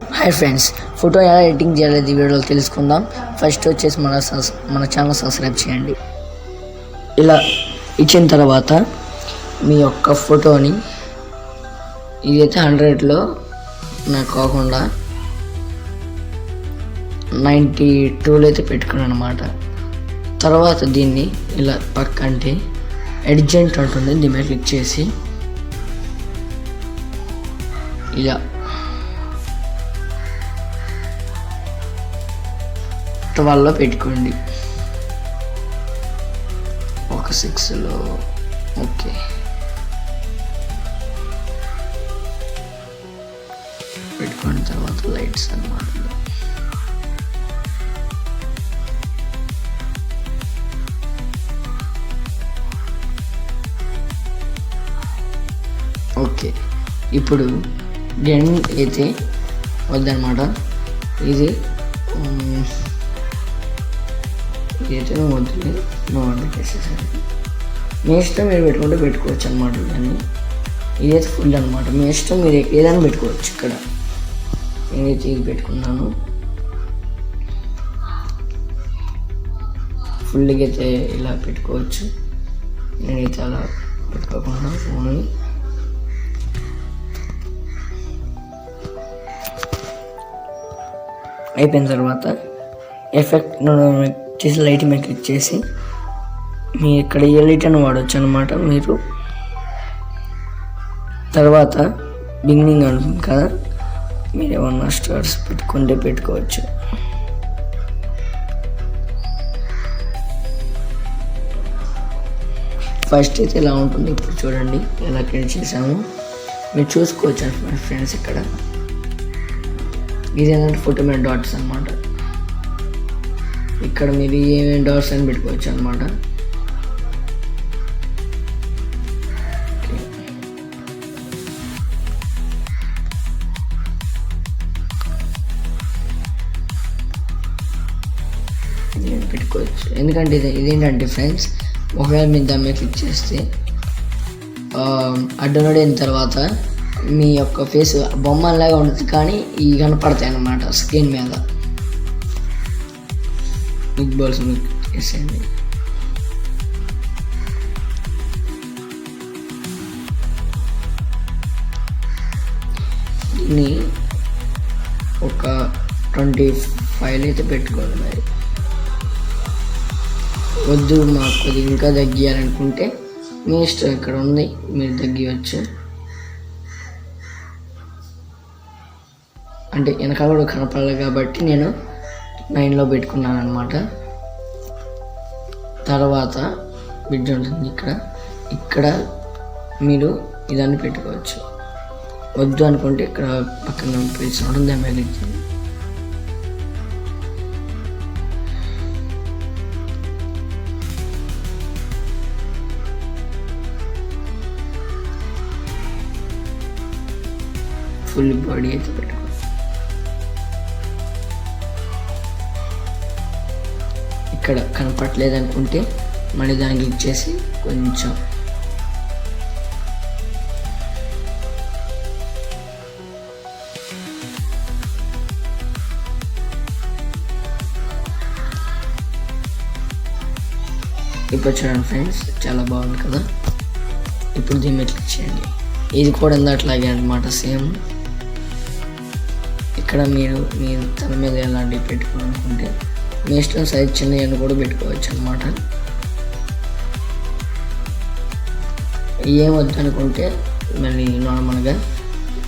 Hi friends photo ఎలా editing చేయాలో ఈ వీడియోలో తెలుసుకుందాం. ఫస్ట్ వచ్చేసి మన మన ఛానల్ సబ్స్క్రైబ్ చేయండి. ఇలా ఇచ్చిన తర్వాత మీ యొక్క ఫోటోని ఇదైతే హండ్రెడ్లో నాకు కాకుండా నైంటీ టూలో అయితే పెట్టుకున్నాను అనమాట తర్వాత దీన్ని ఇలా పక్కంటే ఎడ్జెంట్ ఉంటుంది దీని మీద క్లిక్ చేసి ఇలా ట్వెల్వ్లో పెట్టుకోండి. ఒక సిక్స్లో ఓకే. పెట్టుకున్న తర్వాత లైట్స్ అనమాట ఓకే. ఇప్పుడు గన్ అయితే వద్దనమాట ఇది అయితే నువ్వు వద్దులే నువ్వు వంటకేసేసాను మీ ఇష్టం మీరు పెట్టుకుంటే పెట్టుకోవచ్చు అనమాట దాన్ని. ఇదైతే ఫుల్ అనమాట మీ ఇష్టం మీరు ఏదైనా పెట్టుకోవచ్చు ఇక్కడ. నేనైతే ఇది పెట్టుకున్నాను. ఫుల్గా అయితే ఇలా పెట్టుకోవచ్చు. నేనైతే అలా పెట్టుకోకుండా ఫోన్. అయిపోయిన తర్వాత ఎఫెక్ట్ చేసి లైట్ మీద క్లిక్ చేసి మీ ఇక్కడ ఏ లైట్ అని వాడచ్చు అనమాట మీరు. తర్వాత బిగినింగ్ అంటుంది కదా మీరు ఏమన్నా స్టార్స్ పెట్టుకుంటే పెట్టుకోవచ్చు. ఫస్ట్ అయితే ఇలా ఉంటుంది ఇప్పుడు చూడండి ఎలా క్రియేట్ చేసాము మీరు చూసుకోవచ్చు అనమాట ఫ్రెండ్స్ ఇక్కడ. ఇది ఏంటంటే ఫోటో మీద డాట్స్ అనమాట ఇక్కడ మీరు ఏమేమి డోర్స్ అని పెట్టుకోవచ్చు అనమాట పెట్టుకోవచ్చు. ఎందుకంటే ఇది ఇదేంటంటే ఫ్రెండ్స్ ఒకవేళ మీరు దాని మీద క్లిక్ చేస్తే అడ్డనోడ్ అయిన తర్వాత మీ యొక్క ఫేస్ బొమ్మలాగా ఉంటుంది కానీ ఇవి కనపడతాయి అన్నమాట స్క్రీన్ మీద. బిగ్ బాల్స్ మీద దీన్ని ఒక ట్వంటీ ఫైవ్ అయితే పెట్టుకోవాలి మరి. వద్దు మాకు కొద్దిగా ఇంకా తగ్గియాలనుకుంటే మీ ఇష్టం ఇక్కడ ఉంది మీరు తగ్గివచ్చు అంటే వెనకాల కూడా కనపడాలి కాబట్టి నేను నైన్లో పెట్టుకున్నాను అనమాట తర్వాత బిడ్డ ఉంటుంది ఇక్కడ. ఇక్కడ మీరు ఇదాన్ని పెట్టుకోవచ్చు. వద్దు అనుకుంటే ఇక్కడ పక్కన ప్లేస్ ఉంటుంది దాని మీద ఫుల్ బాడీ అయితే పెట్టుకో ఇక్కడ కనపట్లేదు అనుకుంటే మళ్ళీ దాన్ని క్లిక్ చేసి కొంచెం ఇప్పుడు చూడండి ఫ్రెండ్స్ చాలా బాగుంది కదా? ఇప్పుడు దీని మీద క్లిక్ చేయండి. ఇది కూడా అట్లాగే అనమాట సేమ్. ఇక్కడ మీరు మీ తల మీద ఎలాంటివి పెట్టుకోవాలనుకుంటే మీ ఇష్టం సైజ్ చిన్న అని కూడా పెట్టుకోవచ్చు అనమాట ఏం వద్దనుకుంటే మళ్ళీ నార్మల్గా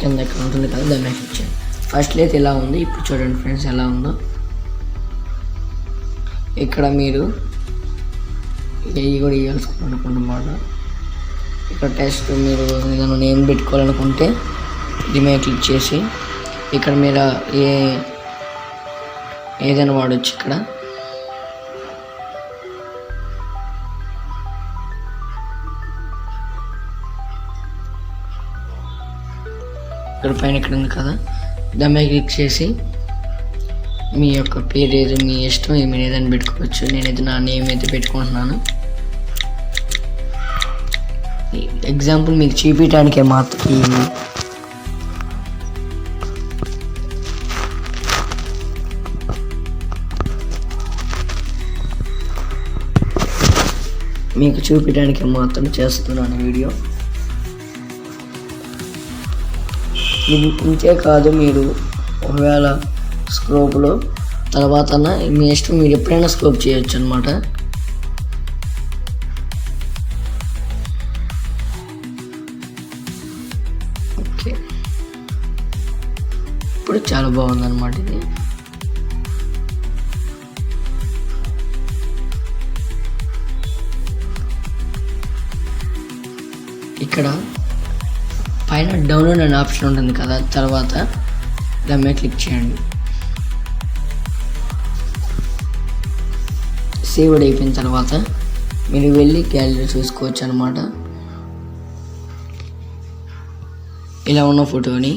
కింద ఎక్కడ ఉంటుంది కదా దాన్ని ఇచ్చాను ఫస్ట్ అయితే ఇలా ఉంది ఇప్పుడు చూడండి ఫ్రెండ్స్ ఎలా ఉందో. ఇక్కడ మీరు ఇవి కూడా ఇవ్వాల్సుకున్నమాట ఇక్కడ టెస్ట్ మీరు ఏదైనా నేమ్ పెట్టుకోవాలనుకుంటే ఇది క్లిక్ చేసి ఇక్కడ మీరు ఏ ఏదైనా వాడచ్చు ఇక్కడ. ఇక్కడ పైన ఇక్కడ ఉంది కదా. దాని మీద క్లిక్ చేసి మీ యొక్క పేరు ఏదో మీ ఇష్టం మీరు ఏదైనా పెట్టుకోవచ్చు. నేనైతే నా నేమ్ అయితే పెట్టుకుంటున్నాను. ఎగ్జాంపుల్ మీకు చూపించడానికి మాత్రం మీకు చూపించడానికి మాత్రం చేస్తున్నాను వీడియో. ఇది ఇంతే కాదు మీరు ఒకవేళ స్క్రోప్లో తర్వాత మీ ఇష్టం మీరు ఎప్పుడైనా స్క్రోప్ చేయొచ్చు అనమాట ఓకే. ఇప్పుడు చాలా బాగుంది అనమాట ఇది. ఇక్కడ పైన డౌన్లోడ్ అనే ఆప్షన్ ఉంటుంది కదా తర్వాత దాని మీద క్లిక్ చేయండి. సేవ్డ్ అయిపోయిన తర్వాత మీరు వెళ్ళి గ్యాలరీ చూసుకోవచ్చు అనమాట ఇలా ఉన్న ఫోటోని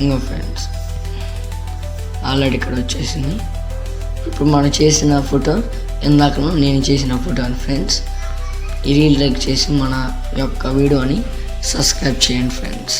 ఇంకో ఫ్రెండ్స్ ఆల్రెడీ ఇక్కడ వచ్చేసింది. ఇప్పుడు మనం చేసిన ఫోటో ఇందాకను నేను చేసిన ఫోటో అని ఫ్రెండ్స్ ఈ లైక్ చేసి మన యొక్క వీడియోని సబ్స్క్రైబ్ చేయండి ఫ్రెండ్స్.